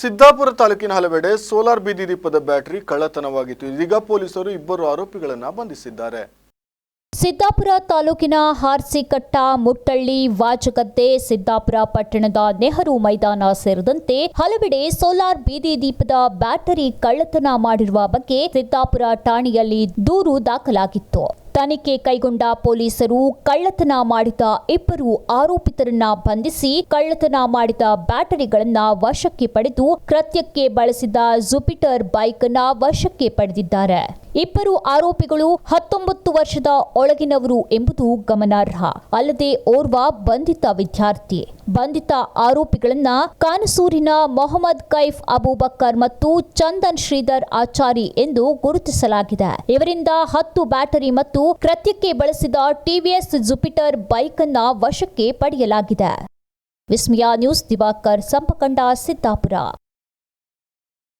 ಸಿದ್ದಾಪುರ ತಾಲೂಕಿನ ಹಲವೆಡೆ ಸೋಲಾರ್ ಬೀದಿ ದೀಪದ ಬ್ಯಾಟರಿ ಕಳ್ಳತನವಾಗಿತ್ತು. ಇದೀಗ ಪೊಲೀಸರು ಇಬ್ಬರು ಆರೋಪಿಗಳನ್ನು ಬಂಧಿಸಿದ್ದಾರೆ. ಸಿದ್ದಾಪುರ ತಾಲೂಕಿನ ಹಾರ್ಸಿಕಟ್ಟ, ಮುಟ್ಟಳ್ಳಿ ವಾಜಗದ್ದೆ ಸಿದ್ದಾಪುರ ಪಟ್ಟಣದ ನೆಹರು ಮೈದಾನ ಸೇರಿದಂತೆ ಹಲವೆಡೆ ಸೋಲಾರ್ ಬೀದಿ ದೀಪದ ಬ್ಯಾಟರಿ ಕಳ್ಳತನ ಮಾಡಿರುವ ಬಗ್ಗೆ ಸಿದ್ದಾಪುರ ಠಾಣೆಯಲ್ಲಿ ದೂರು ದಾಖಲಾಗಿತ್ತು. ತನಿಖೆ ಕೈಗೊಂಡ ಪೊಲೀಸರು ಕಳ್ಳತನ ಮಾಡಿದ ಇಬ್ಬರು ಆರೋಪಿತರನ್ನ ಬಂಧಿಸಿ ಕಳ್ಳತನ ಮಾಡಿದ ಬ್ಯಾಟರಿಗಳನ್ನ ವಶಕ್ಕೆ ಪಡೆದು ಕೃತ್ಯಕ್ಕೆ ಬಳಸಿದ ಜುಪಿಟರ್ ಬೈಕ್ ವಶಕ್ಕೆ ಪಡೆದಿದ್ದಾರೆ. ಇಬ್ಬರು ಆರೋಪಿಗಳು ಹತ್ತೊಂಬತ್ತು ವರ್ಷದ ಒಳಗಿನವರು ಎಂಬುದು ಗಮನಾರ್ಹ. ಅಲ್ಲದೆ ಓರ್ವ ಬಂಧಿತ ವಿದ್ಯಾರ್ಥಿ. ಬಂಧಿತ ಆರೋಪಿಗಳನ್ನ ಕಾನಸೂರಿನ ಮೊಹಮ್ಮದ್ ಕೈಫ್ ಅಬೂಬಕ್ಕರ್ ಮತ್ತು ಚಂದನ್ ಶ್ರೀಧರ್ ಆಚಾರಿ ಎಂದು ಗುರುತಿಸಲಾಗಿದೆ. ಇವರಿಂದ ಹತ್ತು ಬ್ಯಾಟರಿ ಮತ್ತು ಕೃತ್ಯಕ್ಕೆ ಬಳಸಿದ ಟಿವಿಎಸ್ ಜುಪಿಟರ್ ಬೈಕ್ ಅನ್ನ ವಶಕ್ಕೆ ಪಡೆಯಲಾಗಿದೆ. ವಿಸ್ಮಯ ನ್ಯೂಸ್ ದಿವಾಕರ್, ಸಂಪಕಂಡ ಸಿದ್ದಾಪುರ.